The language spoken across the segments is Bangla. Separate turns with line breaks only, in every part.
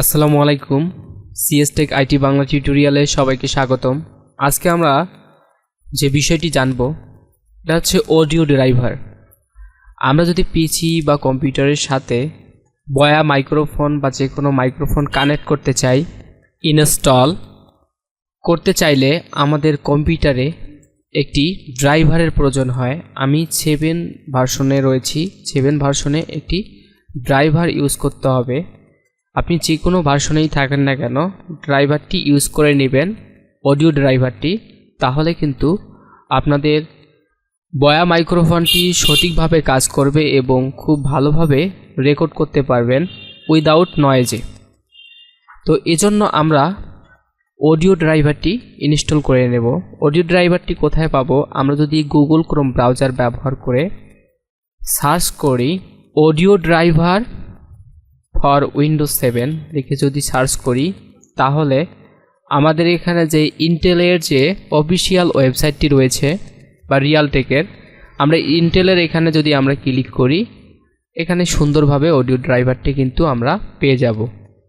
আসসালামু আলাইকুম সিএস টেক আইটি বাংলা টিউটোরিয়ালে সবাইকে স্বাগতম। আজকে আমরা যে বিষয়টি জানব, এটা হচ্ছে অডিও ড্রাইভার আমরা যদি পিসি বা কম্পিউটারের সাথে বয়া মাইক্রোফোন বা যে কোনো মাইক্রোফোন কানেক্ট করতে চাই ইনস্টল করতে চাইলে আমাদের কম্পিউটারে একটি ড্রাইভারের প্রয়োজন হয়। আমি সেভেন ভার্সনে রয়েছি সেভেন ভার্সনে একটি ড্রাইভার ইউজ করতে হবে। আপনি যে কোনো ভার্সনেই থাকেন না কেন, ড্রাইভারটি ইউজ করে নেবেন, অডিও ড্রাইভারটি, তাহলে কিন্তু আপনাদের বয়া মাইক্রোফোনটি সঠিকভাবে কাজ করবে এবং খুব ভালোভাবে রেকর্ড করতে পারবেন উইদাউট নয়েজে। তো এজন্য আমরা অডিও ড্রাইভারটি ইনস্টল করে নেব। অডিও ড্রাইভারটি কোথায় পাবো? আমরা যদি গুগল ক্রোম ব্রাউজার ব্যবহার করে সার্চ করি, audio driver for windows seven লিখে যদি সার্চ করি, তাহলে আমাদের এখানে যে ইন্টেলের যে অফিসিয়াল ওয়েবসাইটটি রয়েছে বা রিয়ালটেকের আমরা ইন্টেলের এখানে যদি আমরা ক্লিক করি, এখানে সুন্দরভাবে অডিও ড্রাইভারটি কিন্তু আমরা পেয়ে যাব।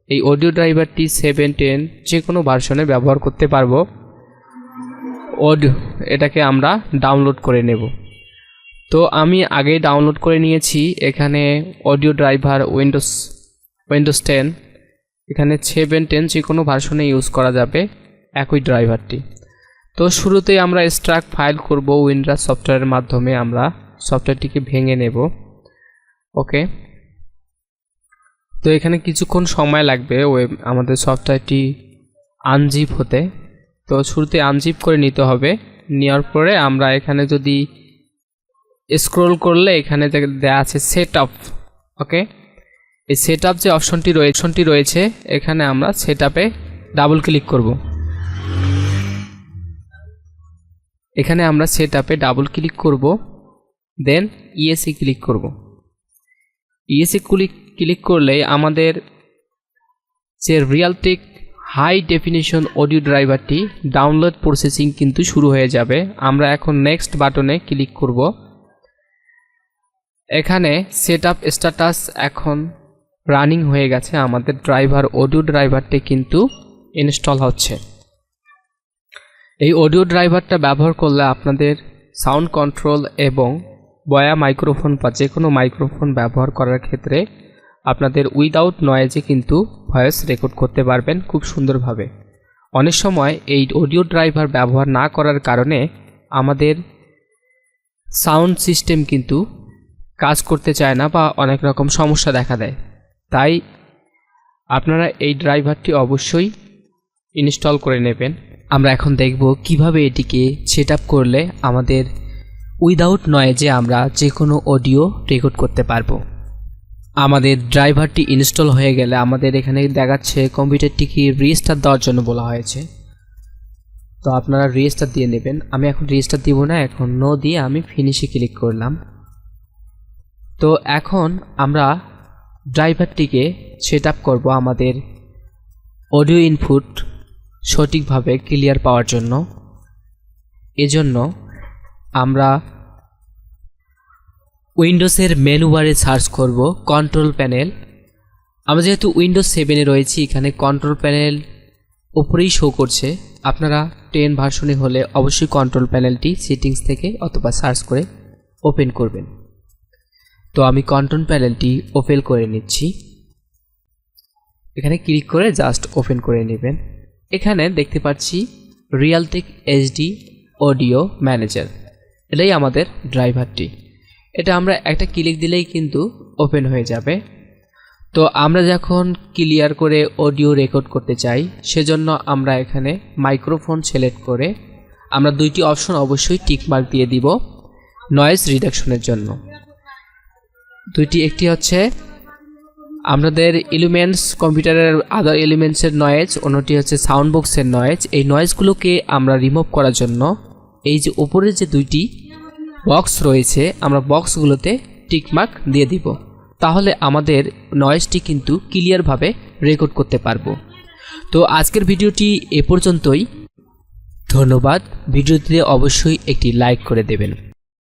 এই অডিও ড্রাইভারটি সেভেন টেন যে কোনো ভার্সনে ব্যবহার করতে পারব। অডিও এটাকে আমরা ডাউনলোড করে নেব। তো আমি আগেই ডাউনলোড করে নিয়েছি, এখানে audio driver windows windows ten এখানে সেভেন টেন যে কোনো ভার্সনে ইউজ করা যাবে একই ড্রাইভারটি তো শুরুতেই আমরা স্ট্রাক ফাইল করব উইন্ডোজ সফটওয়্যারের মাধ্যমে আমরা। সফটওয়্যারটিকে ভেঙে নেব। ওকে। তো এখানে কিছুক্ষণ সময় লাগবে ওয়েব, আমাদের সফটওয়্যারটি আনজিপ হতে। তো শুরুতে আনজিপ করে নিতে হবে। নেওয়ার পরে আমরা এখানে যদি স্ক্রোল করলে এখানে দেওয়া আছে সেট আপ ওকে? এই সেট যে অপশনটি রয়েছে রয়েছে, এখানে আমরা সেট আপে ডাবল ক্লিক করব। এখানে আমরা সেট আপে ডাবল ক্লিক করব দেন ইএসি ক্লিক করব। ইএসি ক্লিক ক্লিক করলে আমাদের যে রিয়ালটেক হাই ডেফিনিশন অডিও ড্রাইভারটি ডাউনলোড প্রসেসিং কিন্তু শুরু হয়ে যাবে। আমরা এখন নেক্সট বাটনে ক্লিক করব। এখানে সেট আপ স্ট্যাটাস এখন রানিং হয়ে গেছে। আমাদের ড্রাইভার, অডিও ড্রাইভারটি কিন্তু ইনস্টল হচ্ছে। এই অডিও ড্রাইভারটা ব্যবহার করলে আপনাদের সাউন্ড কন্ট্রোল এবং বয়া মাইক্রোফোন বা যে কোনো মাইক্রোফোন ব্যবহার করার ক্ষেত্রে আপনাদের উইদাউট নয়েজে কিন্তু ভয়েস রেকর্ড করতে পারবেন খুব সুন্দরভাবে। অনেক সময় এই অডিও ড্রাইভার ব্যবহার না করার কারণে আমাদের সাউন্ড সিস্টেম কিন্তু কাজ করতে চায় না বা অনেক রকম সমস্যা দেখা দেয়। তাই আপনারা এই ড্রাইভারটি অবশ্যই ইনস্টল করে নেবেন। আমরা এখন দেখব কীভাবে এটিকে সেট করলে আমাদের উইদাউট নয়েজে আমরা যে কোনো অডিও রেকর্ড করতে পারব। আমাদের ড্রাইভারটি ইনস্টল হয়ে গেলে আমাদের এখানে দেখাচ্ছে কম্পিউটারটিকে রেজিস্টার দেওয়ার জন্য বলা হয়েছে। তো আপনারা রেজিস্টার দিয়ে নেবেন। আমি এখন রেজিস্টার দিব না, এখন নো দিয়ে আমি ফিনিশে ক্লিক করলাম। তো এখন আমরা ড্রাইভারটিকে সেট আপ করব আমাদের অডিও ইনপুট সঠিকভাবে ক্লিয়ার পাওয়ার জন্য। এজন্য আমরা উইন্ডোজের মেনু বারে সার্চ করব কন্ট্রোল প্যানেল। আমরা যেহেতু উইন্ডোজ সেভেনে রয়েছি, এখানে কন্ট্রোল প্যানেল ওপরেই শো করছে। আপনারা টেন ভার্সনে হলে অবশ্যই কন্ট্রোল প্যানেলটি সেটিংস থেকে অথবা সার্চ করে ওপেন করবেন। তো আমি কন্ট্রোল প্যানেলটি ওপেন করে নিচ্ছি। এখানে ক্লিক করে জাস্ট ওপেন করে নেবেন। এখানে দেখতে পাচ্ছি রিয়ালটেক এইচডি অডিও ম্যানেজার এটাই আমাদের ড্রাইভারটি এটা আমরা একটা ক্লিক দিলেই কিন্তু ওপেন হয়ে যাবে। তো আমরা যখন ক্লিয়ার করে অডিও রেকর্ড করতে চাই, সেজন্য আমরা এখানে মাইক্রোফোন সিলেক্ট করে আমরা দুইটি অপশন অবশ্যই টিকমার্ক দিয়ে দিব নয়েজ রিডাকশনের জন্য। দুইটি, একটি হচ্ছে আমাদের এলিমেন্টস কম্পিউটারের আদার এলিমেন্টসের নয়েজ অন্যটি হচ্ছে সাউন্ড বক্সের নয়েজ এই নয়েজগুলোকে আমরা রিমুভ করার জন্য এই যে উপরের যে দুইটি বক্স রয়েছে, আমরা বক্সগুলোতে টিকমার্ক দিয়ে দিব। তাহলে আমাদের নয়েজটি কিন্তু ক্লিয়ারভাবে রেকর্ড করতে পারব। তো আজকের ভিডিওটি এ পর্যন্তই। ধন্যবাদ। ভিডিওটিতে অবশ্যই একটি লাইক করে দেবেন।